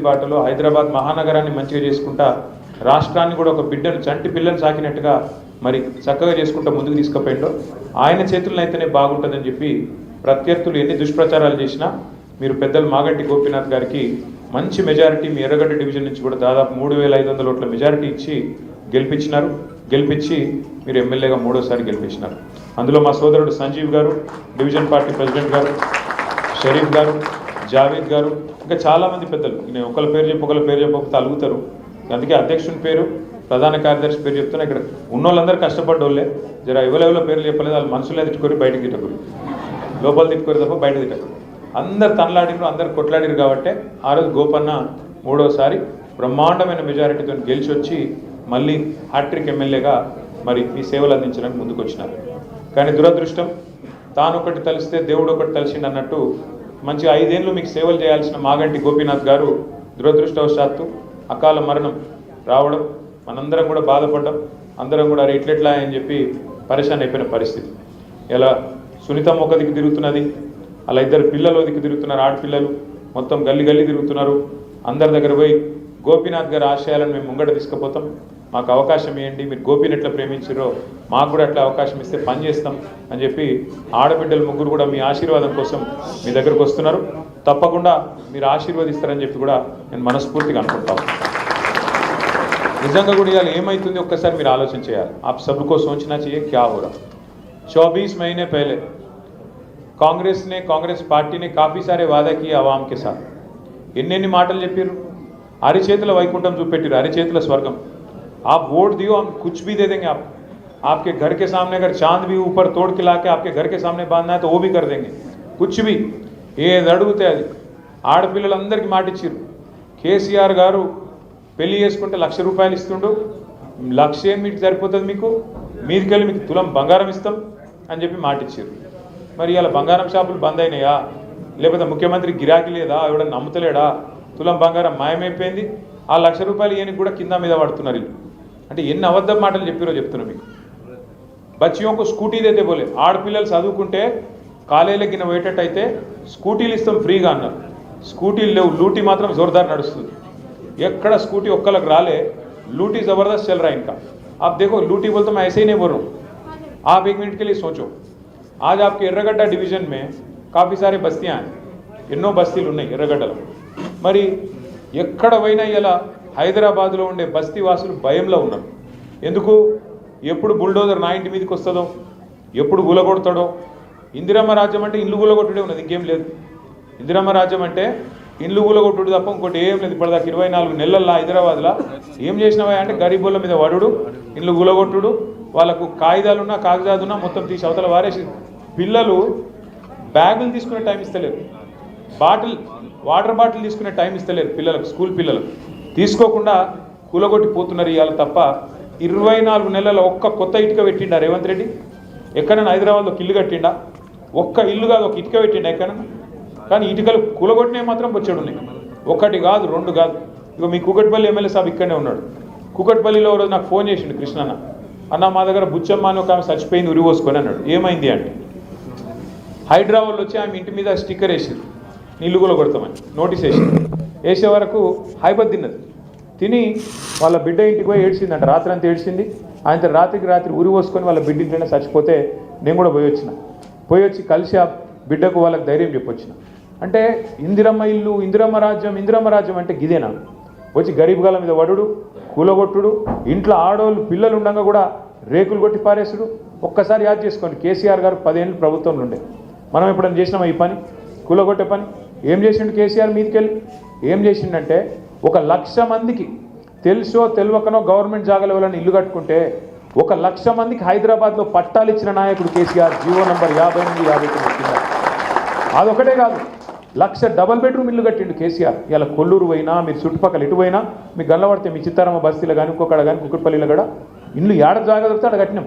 బాటలో హైదరాబాద్ మహానగరాన్ని మంచిగా చేసుకుంటా రాష్ట్రాన్ని కూడా ఒక బిడ్డను చంటి పిల్లలు సాకినట్టుగా మరి చక్కగా చేసుకుంటా ముందుకు తీసుకుపోయిండో. ఆయన చేతుల్లో అయితేనే బాగుంటుందని చెప్పి ప్రత్యర్థులు ఎన్ని దుష్ప్రచారాలు చేసినా మీరు పెద్దలు మాగంటి గోపీనాథ్ గారికి మంచి మెజారిటీ మీ ఎర్రగడ్డ డివిజన్ నుంచి కూడా దాదాపు మూడు వేల ఐదు వందల ఓట్ల మెజారిటీ ఇచ్చి గెలిపించినారు. గెలిపించి మీరు ఎమ్మెల్యేగా మూడోసారి గెలిపించినారు. అందులో మా సోదరుడు సంజీవ్ గారు డివిజన్ పార్టీ ప్రెసిడెంట్ గారు షరీఫ్ గారు జావేద్ గారు ఇంకా చాలామంది పెద్దలు. నేను ఒకళ్ళ పేరు చెప్పి ఒకళ్ళ పేరు చెప్పకపోతే అలుగుతారు అందుకే అధ్యక్షుని పేరు ప్రధాన కార్యదర్శి పేరు చెప్తున్నా ఇక్కడ ఉన్న వాళ్ళందరూ కష్టపడ్డోళ్ళే. జర ఎవరెవరో పేర్లు చెప్పలేదు వాళ్ళు మనుషులే తిట్టుకొని బయటకు తిట్టకూడదు. లోపల తిట్టుకొని తప్ప బయట తిట్టకూడదు. అందరు తనలాడిరు అందరు కొట్లాడిరు కాబట్టి ఆ రోజు గోపన్న మూడోసారి బ్రహ్మాండమైన మెజారిటీతో గెలిచి వచ్చి మళ్ళీ హ్యాట్రిక్ ఎమ్మెల్యేగా మరి ఈ సేవలు అందించడానికి ముందుకు వచ్చినారు కానీ దురదృష్టం తాను ఒకటి తలిస్తే దేవుడు ఒకటి తలిసిండు అన్నట్టు మంచి ఐదేళ్ళు మీకు సేవలు చేయాల్సిన మాగంటి గోపీనాథ్ గారు దురదృష్టవశాత్తు అకాల మరణం రావడం మనందరం కూడా బాధపడడం అందరం కూడా అరే ఇట్లెట్లా అని చెప్పి పరిశాన్ అయిపోయిన పరిస్థితి. ఇలా సునీతం ఒక దిక్కు తిరుగుతున్నది అలా ఇద్దరు పిల్లలు దిక్కు తిరుగుతున్నారు ఆడపిల్లలు మొత్తం గల్లి గల్లి తిరుగుతున్నారు అందరి దగ్గర పోయి గోపీనాథ్ గారి ఆశయాలను మేము ముంగట తీసుకుపోతాం మాకు అవకాశం ఇవ్వండి మీరు గోపీని ఎట్లా ప్రేమించారో మాకు కూడా అట్లా అవకాశం ఇస్తే పని చేస్తాం అని చెప్పి ఆడబిడ్డలు ముగ్గురు కూడా మీ ఆశీర్వాదం కోసం మీ దగ్గరకు వస్తున్నారు తప్పకుండా మీరు ఆశీర్వదిస్తారని చెప్పి కూడా నేను మనస్ఫూర్తిగా అనుకుంటాను నిజంగా కూడా ఇవాళ ఏమైతుంది ఒక్కసారి మీరు ఆలోచన చేయాలి आप सबको सोचना चाहिए क्या हो रहा 24 महीने पहले कांग्रेस ने कांग्रेस पार्टी ने काफ़ी सारे वादा किए आवाम के साथ ఎన్నెన్ని మాటలు చెప్పారు అరిచేతుల వైకుంఠం చూపెట్టారు అరిచేతుల స్వర్గం आप वोट दियो हम कुछ भी दे देंगे आप आपके घर के सामने अगर चांद भी ऊपर तोड़ के लाके आपके घर के सामने बांधना है तो वो भी कर देंगे कुछ भी ఏది అడిగితే అది ఆడపిల్లలందరికీ మాట ఇచ్చారు కేసీఆర్ గారు పెళ్లి చేసుకుంటే లక్ష రూపాయలు ఇస్తుండు లక్ష ఏం మీకు సరిపోతుంది మీకు మీదికెళ్ళి మీకు తులం బంగారం ఇస్తాం అని చెప్పి మాట ఇచ్చారు మరి ఇలా బంగారం షాపులు బంద్ అయినాయా లేకపోతే ముఖ్యమంత్రి గిరాకీ లేదా ఎవడన్నా నమ్ముతలేడా తులం బంగారం మాయమైపోయింది. ఆ లక్ష రూపాయలు ఇవన్నీ కూడా కింద మీద పడుతున్నారు వీళ్ళు. అంటే ఎన్ని అబద్ధం మాటలు చెప్పారో చెప్తున్నా మీకు. బచ్చియోకు స్కూటీ అయితే పోలే ఆడపిల్లలు చదువుకుంటే కాలేజీలకి గిన్న పోయేటట్టయితే స్కూటీలు ఇస్తాం ఫ్రీగా అన్నారు. స్కూటీలు లేవు. లూటీ మాత్రం జోర్దార్ నడుస్తుంది. ఎక్కడ స్కూటీ ఒక్కలకు రాలే. లూటీ జబర్దస్త్ चल ఇంకా. है इनका లూటీ देखो लूटी बोल तो मैं ऐसे ही नहीं बोल रहा हूँ आप एक मिनट के लिए ఎన్నో బస్తీలు ఉన్నాయి ఎర్రగడ్డలో. మరి ఎక్కడ పోయినా ఇలా హైదరాబాద్లో ఉండే బస్తీ వాసులు భయంలో ఉన్నారు. ఎందుకు? ఎప్పుడు బుల్డోజర్ నా ఇంటి మీదకి వస్తుందో ఎప్పుడు గులగొడతాడో. ఇందిరమ్మ రాజ్యం అంటే ఇల్లు గులగొట్టుడే ఉన్నది ఇంకేం లేదు. ఇందిరమ్మ రాజ్యం అంటే ఇల్లు గులగొట్టుడు తప్ప ఇంకోటి ఏం లేదు. ఇప్పటిదాకా ఇరవై నాలుగు నెలల్లో హైదరాబాద్లో ఏం చేసినావా అంటే గరీబుల మీద వడుడు ఇల్లు గులగొట్టుడు వాళ్ళకు కాగితాలున్నా కాగజాదున్నా మొత్తం తీసి అవతల వారేసి. పిల్లలు బ్యాగులు తీసుకునే టైం ఇస్తలేరు. బాటిల్ వాటర్ బాటిల్ తీసుకునే టైం ఇస్తలేరు పిల్లలకు స్కూల్ పిల్లలకు. తీసుకోకుండా కూలగొట్టి పోతున్నారు ఇవాళ తప్ప ఇరవై నాలుగు నెలల ఒక్క కొత్త ఇటుక పెట్టిండా రేవంత్ రెడ్డి? ఎక్కడైనా హైదరాబాద్లో ఒక ఇల్లు కట్టిండా? ఒక్క ఇల్లు కాదు ఒక ఇటుక పెట్టిండా ఎక్కడైనా? కానీ ఇటుకలు కూలగొట్టినవి మాత్రం వచ్చాడు ఒకటి కాదు రెండు కాదు. ఇక మీ కుకట్పల్లి ఎమ్మెల్యే సాబ్ ఇక్కడనే ఉన్నాడు. కుకట్పల్లిలో రోజు నాకు ఫోన్ చేసిండు కృష్ణన్న. అన్న మా దగ్గర బుచ్చమ్మ అని ఒక ఆమె చచ్చిపోయింది ఉరివోసుకొని అన్నాడు. ఏమైంది అంటే? హైదరాబాద్లో వచ్చి ఆమె ఇంటి మీద స్టిక్కర్ వేసారు నీళ్ళు కూడా కొడతామని నోటీస్ వేసింది. వేసే వరకు హైబత్ తిన్నది. తిని వాళ్ళ బిడ్డ ఇంటికి పోయి ఏడ్చిందంట. రాత్రి అంతా ఏడ్చింది. ఆయన రాత్రికి రాత్రి ఉరి పోసుకొని వాళ్ళ బిడ్డ ఇంట్లోనే చచ్చిపోతే నేను కూడా పోయి వచ్చిన. పోయి వచ్చి కలిసి ఆ బిడ్డకు వాళ్ళకి ధైర్యం చెప్పొచ్చిన. అంటే ఇందిరమ్మ ఇల్లు ఇందిరమ్మ రాజ్యం ఇందిరమ్మ రాజ్యం అంటే గిదేనా? వచ్చి గరీబ్ గాల మీద వడుడు కూలగొట్టుడు ఇంట్లో ఆడవాళ్ళు పిల్లలు ఉండగా కూడా రేకులు కొట్టి పారేసుడు. ఒక్కసారి యాద్ చేసుకోండి. కేసీఆర్ గారు పదేళ్ళు ప్రభుత్వంలో ఉండే. మనం ఎప్పుడైనా చేసినామా ఈ పని? కూలగొట్టే పని? ఏం చేసిండు కేసీఆర్ మీదకెళ్ళి? ఏం చేసిండంటే ఒక లక్ష మందికి తెలుసో తెలియకనో గవర్నమెంట్ జాగాల వల్ల ఇల్లు కట్టుకుంటే ఒక లక్ష మందికి హైదరాబాద్లో పట్టాలు ఇచ్చిన నాయకుడు కేసీఆర్ జీవో నంబర్ యాభై ఎనిమిది యాభై తొమ్మిది అదొకటే కాదు లక్ష డబల్ బెడ్రూమ్ ఇల్లు కట్టిండు కేసీఆర్. ఇలా కొల్లూరు పోయినా మీరు చుట్టుపక్కల ఎటు పోయినా మీకు గల్లబడితే మీ చిత్తారమ్మ బస్తీలో కానీ ఇంకొకడ కానీ కుక్కటిపల్లిలో కూడా ఇల్లు ఏడ జాగా దొరికితే ఆడ కట్టినాం.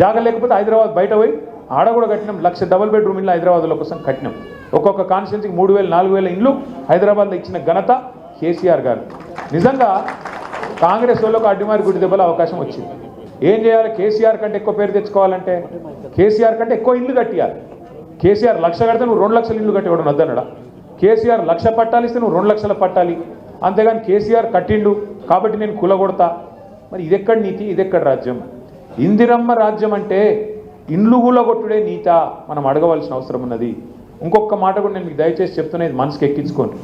జాగా లేకపోతే హైదరాబాద్ బయట పోయి ఆడ కూడా కట్టినాం. లక్ష డబల్ బెడ్రూమ్ ఇల్లు హైదరాబాద్లో కోసం కట్టినాం. ఒక్కొక్క కాన్స్టిట్యున్సీకి మూడు వేలు నాలుగు వేల ఇల్లు హైదరాబాద్లో ఇచ్చిన ఘనత కేసీఆర్ గారు. నిజంగా కాంగ్రెస్ వాళ్ళకు అడ్డిమారి గుడి దెబ్బల అవకాశం వచ్చింది. ఏం చేయాలి? కేసీఆర్ కంటే ఎక్కువ పేరు తెచ్చుకోవాలంటే? కేసీఆర్ కంటే ఎక్కువ ఇల్లు కట్టియాలి. కేసీఆర్ లక్ష కడితే నువ్వు రెండు లక్షల ఇల్లు కట్టి ఇవ్వడం వద్దనడా కేసీఆర్ లక్ష పట్టాలి ఇస్తే నువ్వు రెండు లక్షల పట్టాలి. అంతేగాని కేసీఆర్ కట్టిండు కాబట్టి నేను కులగొడతా. మరి ఇదెక్కడ నీతి? ఇదెక్కడ రాజ్యం? ఇందిరమ్మ రాజ్యం అంటే ఇండ్లు కూలగొట్టుడే నీత. మనం అడగవలసిన అవసరం ఉన్నది. ఇంకొక మాట కూడా నేను మీకు దయచేసి చెప్తున్నా ఇది మనసుకి ఎక్కించుకోండి.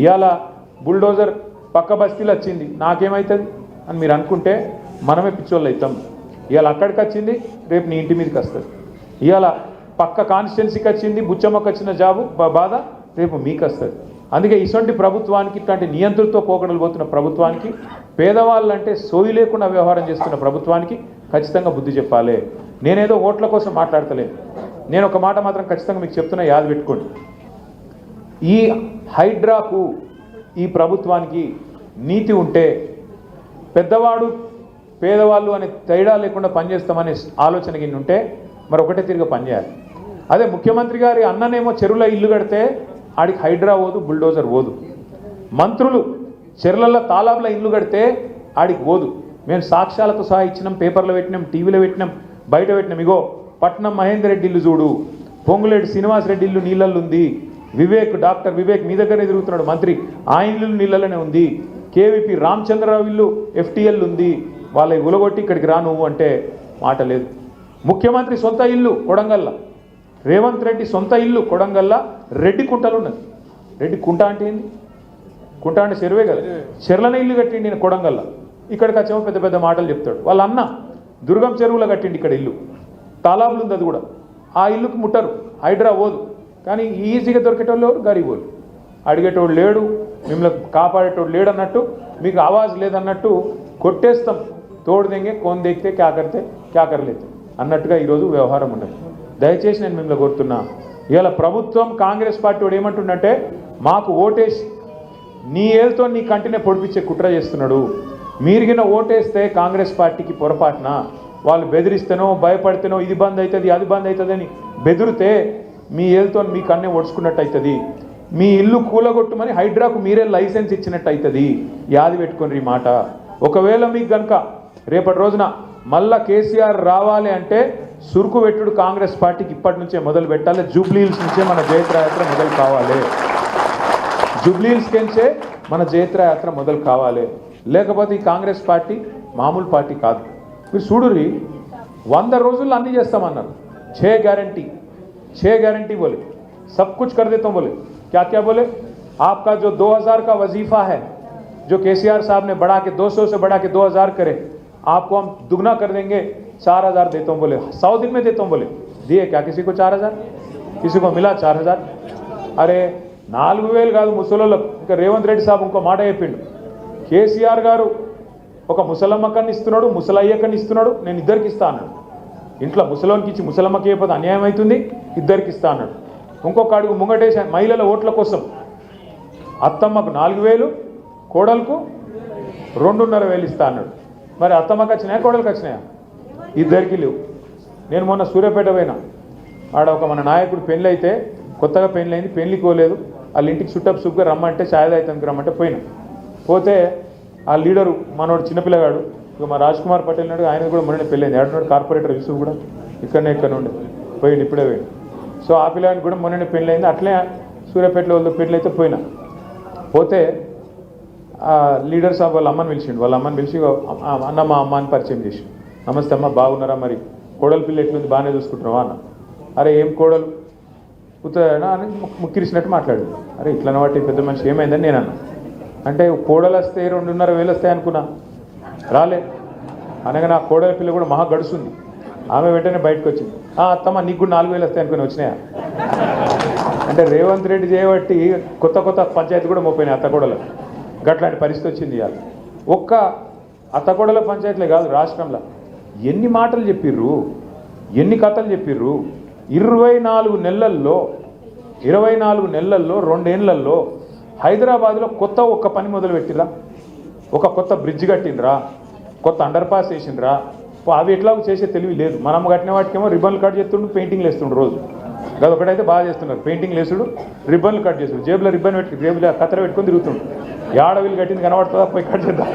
ఇవాళ బుల్డోజర్ పక్క బస్తీలు వచ్చింది నాకేమవుతుంది అని మీరు అనుకుంటే మనమే పిచ్చోళ్ళు అవుతాం. ఇవాళ అక్కడికి వచ్చింది రేపు నీ ఇంటి మీదకి వస్తుంది. ఇవాళ పక్క కాన్స్టిట్యున్సీకి వచ్చింది బుచ్చమ్మకి వచ్చిన జాబు బా- బాధ రేపు మీకు వస్తుంది. అందుకే ఇటువంటి ప్రభుత్వానికి ఇట్లాంటి నియంత్రణతో పోకడలు పోతున్న ప్రభుత్వానికి పేదవాళ్ళంటే సోయి లేకుండా వ్యవహారం చేస్తున్న ప్రభుత్వానికి ఖచ్చితంగా బుద్ధి చెప్పాలి. నేనేదో ఓట్ల కోసం మాట్లాడతలేను. నేను ఒక మాట మాత్రం ఖచ్చితంగా మీకు చెప్తున్నా యాద పెట్టుకోండి. ఈ హైడ్రాకు ఈ ప్రభుత్వానికి నీతి ఉంటే పెద్దవాడు పేదవాళ్ళు అనే తేడా లేకుండా పనిచేస్తామనే ఆలోచన కింద ఉంటే మరి ఒకటే తిరిగి పనిచేయాలి. అదే ముఖ్యమంత్రి గారి అన్ననేమో చెరువులో ఇల్లు కడితే ఆడికి హైడ్రా పోదు బుల్డోజర్ పోదు. మంత్రులు చెర్లల్లో తాలాబుల ఇల్లు కడితే ఆడికి పోదు. మేము సాక్ష్యాలతో సహా ఇచ్చినాం పేపర్లో పెట్టినాం టీవీలో పెట్టినాం బయట పెట్టినాం ఇగో పట్నం మహేందర్ రెడ్డి ఇల్లు చూడు. పొంగులేటి శ్రీనివాస్ రెడ్డి ఇల్లు నీళ్ళల్లో ఉంది వివేక్ డాక్టర్ వివేక్ మీ దగ్గరే తిరుగుతున్నాడు మంత్రి. ఆ ఇల్లు నీళ్ళలోనే ఉంది. కేవీపీ రామచంద్రరావు ఇల్లు ఎఫ్టీఎల్ ఉంది. వాళ్ళ ఉలగొట్టి ఇక్కడికి రా నువ్వు అంటే మాట లేదు. ముఖ్యమంత్రి సొంత ఇల్లు కొడంగల్ల. రేవంత్ రెడ్డి సొంత ఇల్లు కొడంగల్ల. రెడ్డి కుంటలు ఉన్నది. రెడ్డి కుంట అంటే ఏంది? కుంట అంటే చెరువే కదా. చెర్లనే ఇల్లు కట్టిండి నేను కొడంగల్ల. ఇక్కడికి వచ్చేమో పెద్ద పెద్ద మాటలు చెప్తాడు. వాళ్ళ అన్న దుర్గం చెరువులో కట్టిండి ఇక్కడ ఇల్లు. తాలాబులు ఉంది అది కూడా. ఆ ఇల్లుకి ముట్టరు. హైడ్రా పోదు. కానీ ఈజీగా దొరికేటోళ్ళు ఎవరు? గరీబోళ్ళు అడిగేటోడు లేడు. మిమ్మల్ని కాపాడేటోడు లేడు అన్నట్టు మీకు ఆవాజ్ లేదన్నట్టు కొట్టేస్తాం. తోడు దెంగే కోన్ దేకితే క్యాకరితే క్యాకరలేదు అన్నట్టుగా ఈరోజు వ్యవహారం ఉండదు దయచేసి నేను మిమ్మల్ని కోరుతున్నా ఇవాళ ప్రభుత్వం కాంగ్రెస్ పార్టీ వాడు ఏమంటుండంటే మాకు ఓటేసి నీ ఏళ్ళతో నీ కంటినే పొడిపించే కుట్ర చేస్తున్నాడు. మీరిగిన ఓటేస్తే కాంగ్రెస్ పార్టీకి పొరపాటున? వాళ్ళు బెదిరిస్తేనో భయపడితేనో ఇది బంద్ అవుతుంది అది బంద్ అవుతుంది అని బెదిరితే మీ ఏళ్ళతో మీ కన్నే ఒడుచుకున్నట్టు అవుతుంది మీ ఇల్లు కూలగొట్టుమని హైడ్రాకు మీరే లైసెన్స్ ఇచ్చినట్టు అవుతుంది యాది పెట్టుకొని మాట. ఒకవేళ మీకు కనుక రేపటి రోజున మళ్ళా కేసీఆర్ రావాలి అంటే సురుకు పెట్టుడు కాంగ్రెస్ పార్టీకి ఇప్పటి నుంచే మొదలు పెట్టాలి. జూబ్లీహిల్స్ నుంచే మన జయత్రయాత్ర మొదలు కావాలి. జుబ్లీల్స్ నుంచే మన జయత్రయాత్ర మొదలు కావాలి. లేకపోతే ఈ కాంగ్రెస్ పార్టీ మామూలు పార్టీ కాదు. మీరు చూడుర్రి వంద రోజుల్లో అన్ని చేస్తామన్నారు छः गारंटी छः गारंटी बोले सब कुछ कर देता हूँ बोले क्या क्या बोले आपका जो 2000 का वजीफा है जो केसीआर साहब ने बढ़ा के 200 से बढ़ा के 2000 करे आपको हम दुगना कर देंगे 4000 देता हूँ बोले सौ दिन में देता हूँ बोले दिए क्या किसी को 4000 किसी को मिला 4000 अरे నాలుగు వేలు కాదు ముసలోళ్ళకు ఇంకా రేవంత్ రెడ్డి సాబ్ ఇంకో మాట చెప్పిండు కేసీఆర్ గారు ఒక ముసలమ్మకని ఇస్తున్నాడు ముసలయ్యకని ఇస్తున్నాడు నేను ఇద్దరికి ఇస్తా అన్నాడు. ఇంట్లో ముసలోనికి ఇచ్చి ముసలమ్మకి అయిపోతే అన్యాయం అవుతుంది? ఇద్దరికి ఇస్తా అన్నాడు. ఇంకొక అడుగు ముంగటేసి మహిళల ఓట్ల కోసం. అత్తమ్మకు నాలుగు వేలు కోడలకు రెండున్నర వేలు ఇస్తా అన్నాడు. మరి అత్తమ్మకి వచ్చినాయా కోడలకు వచ్చినాయా? ఇద్దరికి లేవు. నేను మొన్న సూర్యాపేట పోయినా. ఆడ ఒక మన నాయకుడు పెళ్ళి అయితే కొత్తగా పెళ్ళి అయింది పెళ్ళి కోలేదు వాళ్ళ ఇంటికి చుట్టపు సుగ్గా రమ్మంటే ఛాయ్ అవుతుంది రమ్మంటే పోయినా. పోతే ఆ లీడరు మనోడు చిన్నపిల్లగాడు. ఇక మా రాజ్ కుమార్ పటేల్ నాడు ఆయన కూడా మొన్న పెళ్ళైంది. ఏడున్నాడు కార్పొరేటర్ యూసుఫ్ కూడా ఇక్కడనే ఇక్కడ నుండి పోయిండు ఇప్పుడే పోయిండు. సో ఆ పిల్లగానికి కూడా మొన్ననే పెళ్ళైంది. అట్లే సూర్యాపేటలో వాళ్ళ పెళ్ళి అయితే పోయినా. పోతే ఆ లీడర్ వాళ్ళ అమ్మని పిలిచిండు. వాళ్ళ అమ్మని పిలిచి అన్న మా అమ్మ అని పరిచయం చేసి నమస్తే అమ్మ బాగున్నారా మరి? కోడలు పిల్ల ఎట్లుంది? బాగానే చూసుకుంటున్నావా అన్న. అరే ఏం కోడలు? ఉత్తరేనా అని ముక్కిరిసినట్టు మాట్లాడు అరే ఇట్లా వాటి పెద్ద మనిషి ఏమైందని నేను అన్నా అంటే కోడలు వస్తే రెండున్నర వేలు వస్తాయి అనుకున్నా. రాలే. అనగా నా కోడల పిల్ల కూడా మహా గడుస్తుంది. ఆమె వెంటనే బయటకు వచ్చింది. "ఆ, అత్తమ్మ నీకు కూడా నాలుగు వేలు వస్తాయి అనుకుని వచ్చినాయా? అంటే రేవంత్ రెడ్డి చేయబట్టి కొత్త కొత్త పంచాయతీ కూడా మోపోయినాయి అత్తగూడలో గట్లాంటి పరిస్థితి వచ్చింది ఇవాళ. ఒక్క అత్తగూడల పంచాయతీలే కాదు రాష్ట్రంలో. ఎన్ని మాటలు చెప్పిర్రు? ఎన్ని కథలు చెప్పిర్రు? ఇరవై నాలుగు నెలల్లో ఇరవై నాలుగు నెలల్లో రెండేళ్ళలో హైదరాబాద్లో కొత్త ఒక్క పని మొదలు పెట్టిరా ఒక కొత్త బ్రిడ్జ్ కట్టిండ్రా. కొత్త అండర్ పాస్ వేసిండ్రా అవి ఎట్లా చేసే తెలివి లేదు. మనం కట్టిన వాటికేమో రిబ్బన్లు కట్ చేస్తుండు పెయింటింగ్లు వేస్తుండు రోజు. అది ఒకటైతే బాగా చేస్తున్నారు. పెయింటింగ్ వేసుడు రిబ్బన్లు కట్ చేసుడు జేబులో రిబ్బన్ పెట్టి జేబులో కత్తెర పెట్టుకొని తిరుగుతుండు. ఏడవిలు కట్టింది కనబడుతుందా? పోయి కట్ చేద్దాం.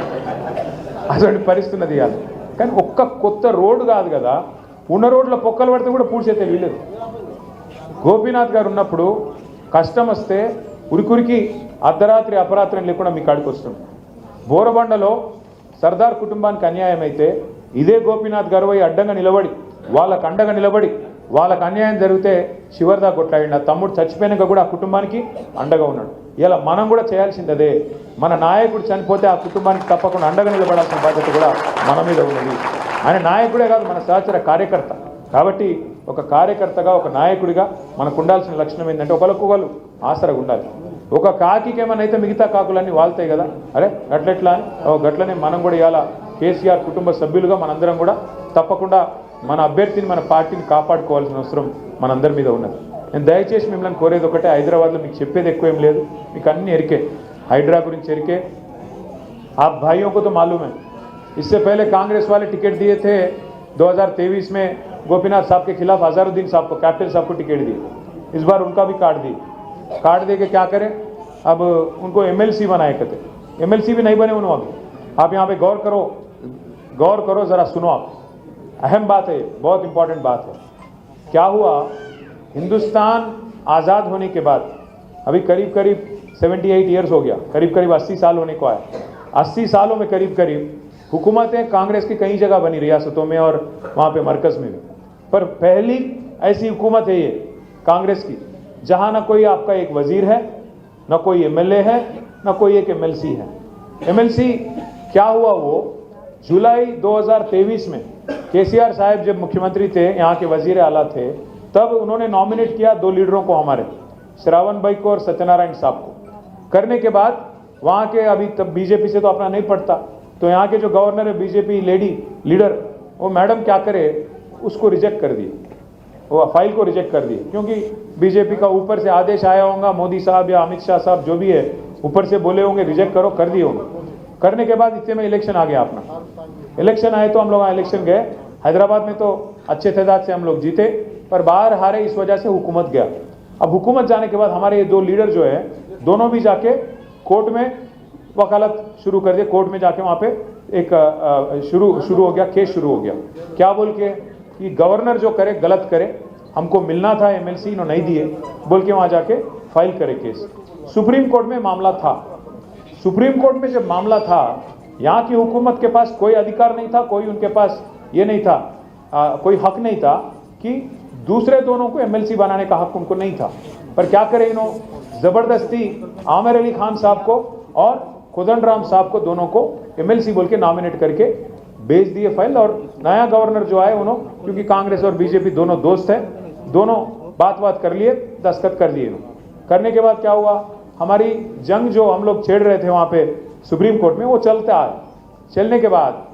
అటువంటి పరిస్థితున్నది కాదు కానీ ఒక్క కొత్త రోడ్డు కాదు కదా. ఉన్న రోడ్ల పొక్కలు పడితే కూడా పూడ్చే తెలియలేదు గోపీనాథ్ గారు ఉన్నప్పుడు కష్టం వస్తే ఉరికురికి అర్ధరాత్రి అపరాత్రం లేకుండా మీ కాడికి వస్తుంది బోరబండలో సర్దార్ కుటుంబానికి అన్యాయం అయితే ఇదే గోపీనాథ్ గర్వయ్య అడ్డంగా నిలబడి వాళ్ళకు అండగా నిలబడి వాళ్ళకు అన్యాయం జరిగితే చివరిదా కొట్లాడి నా తమ్ముడు చచ్చిపోయినాక కూడా ఆ కుటుంబానికి అండగా ఉన్నాడు. ఇలా మనం కూడా చేయాల్సింది అదే మన నాయకుడు చనిపోతే ఆ కుటుంబానికి తప్పకుండా అండగా నిలబడాల్సిన బాధ్యత కూడా మన మీద ఉన్నది. ఆయన నాయకుడే కాదు మన సహచర కార్యకర్త. కాబట్టి ఒక కార్యకర్తగా ఒక నాయకుడిగా మనకు ఉండాల్సిన లక్షణం ఏంటంటే ఒకరికొకరు ఆసరగా ఉండాలి ఒక కాకికి ఏమైనా అయితే మిగతా కాకులన్నీ వాళ్తాయి కదా అరే గట్లెట్లా అని ఓ గట్లనే మనం కూడా ఇవాళ కేసీఆర్ కుటుంబ సభ్యులుగా మనందరం కూడా తప్పకుండా మన అభ్యర్థిని మన పార్టీని కాపాడుకోవాల్సిన అవసరం మనందరి మీద ఉన్నది నేను దయచేసి మిమ్మల్ని కోరేది ఒకటే హైదరాబాద్లో మీకు చెప్పేది ఎక్కువ ఏం లేదు మీకు అన్ని ఎరికే హైడ్రా గురించి ఎరికే आप भाइयों को तो मालूम है इससे पहले कांग्रेस वाले टिकट दिए थे 2023 में गोपीनाथ साहब के खिलाफ हजारुद्दीन साहब को, कैप्टन साहब को टिकट दी। इस बार उनका भी काट दी। काट दे के क्या करें? अब उनको एमएलसी बनाए कहते एमएलसी भी नहीं बने उन्होंने। अभी आप यहाँ पे गौर करो। गौर करो, ज़रा सुनो आप। अहम बात है, बहुत इंपॉर्टेंट बात है। क्या हुआ? हिंदुस्तान आज़ाद होने के बाद, अभी करीब करीब 78 ईयर्स हो गया। करीब करीब 80 साल होने को आया 80 सालों में करीब करीब हुकूमतें कांग्रेस की कई जगह बनी, रियासतों में और वहाँ पे मरकज़ में भी। पर पहली ऐसी हुकूमत है ये, कांग्रेस की, जहाँ ना कोई आपका एक वज़ीर है, ना कोई एमएलए है, ना कोई एक एमएलसी है। एमएलसी, क्या हुआ वो? जुलाई 2023 में केसीआर साहब जब मुख्यमंत्री थे, यहाँ के वज़ीर आला थे, तब उन्होंने नॉमिनेट किया दो लीडरों को हमारे, श्रावण भाई को और सत्यनारायण साहब को। करने के बाद, वहाँ के अभी तब बीजेपी से तो अपना नहीं पड़ता तो यहाँ के जो गवर्नर है, बीजेपी लेडी लीडर, वो मैडम क्या करे उसको रिजेक्ट कर दिए। वो फ़ाइल को रिजेक्ट कर दिए। क्योंकि बीजेपी का ऊपर से आदेश आया होगा, मोदी साहब या अमित शाह साहब जो भी है, ऊपर से बोले होंगे रिजेक्ट करो, कर दिए होंगे। करने के बाद इतने में इलेक्शन आ गया अपना। इलेक्शन आए तो हम लोग इलेक्शन गए। हैदराबाद में तो अच्छे तादाद से हम लोग जीते, पर बाहर हारे इस वजह से हुकूमत गया। अब हुकूमत जाने के बाद हमारे ये दो लीडर जो है, दोनों भी जाके कोर्ट में वकालत शुरू कर दिए। कोर्ट में जाके वहाँ पे एक शुरू शुरू हो गया केस शुरू हो गया। क्या बोल के? कि गवर्नर जो करे गलत करे हमको मिलना था एमएलसी इन्होंने नहीं दिए बोल के वहाँ जाके फ़ाइल करे केस सुप्रीम कोर्ट में मामला था। सुप्रीम कोर्ट में जब मामला था यहाँ की हुकूमत के पास कोई अधिकार नहीं था कोई उनके पास ये नहीं था आ, कोई हक नहीं था कि दूसरे दोनों को एमएलसी बनाने का हक उनको नहीं था। पर क्या करें इन्हों? ज़बरदस्ती आमिर अली खान साहब को और खुदन राम साहब को दोनों को एमएलसी बोल के नॉमिनेट करके भेज दिए फ़ाइल और नया गवर्नर जो आए उन्होंने क्योंकि कांग्रेस और बीजेपी दोनों दोस्त हैं, दोनों बात बात कर लिए, दस्तखत कर इन्होंने करने के बाद क्या हुआ? हमारी जंग जो हम लोग छेड़ रहे थे वहाँ पे सुप्रीम कोर्ट में, वो चलता आए चलने के बाद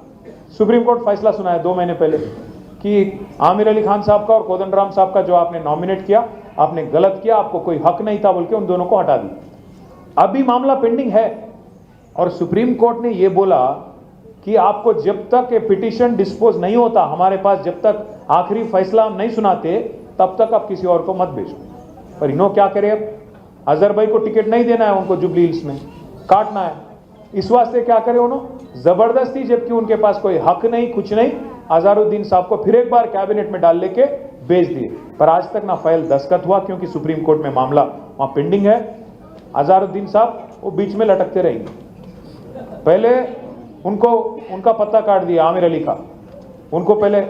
सुप्रीम कोर्ट फैसला सुनाया दो महीने पहले कि आमिर अली खान साहब का और कोदंड राम साहब का जो आपने नॉमिनेट किया, आपने गलत किया, आपको कोई हक नहीं था बोल के उन दोनों को हटा दिया। अभी मामला पेंडिंग है और सुप्रीम कोर्ट ने ये बोला कि आपको जब तक ये पिटीशन डिस्पोज नहीं होता, हमारे पास जब तक आखिरी फैसला हम नहीं सुनाते, तब तक आप किसी और को मत भेजो। पर इन्हों क्या करे अब? अजहर भाई को टिकट नहीं देना है उनको जुबली हिल्स में। काटना है। इस वास्ते क्या करे उन्होंने ज़बरदस्ती जबकि उनके पास कोई हक नहीं, कुछ नहीं, अजहरुद्दीन साहब को फिर एक बार कैबिनेट में डाल लेके भेज दिए। पर आज तक ना फ़ाइल दस्तखत हुआ, क्योंकि सुप्रीम कोर्ट में मामला वहाँ पेंडिंग है। अजहरुद्दीन साहब वो बीच में लटकते रहेंगे। पहले उनको उनका पत्ता काट दिया आमिर अली का। उनको पहले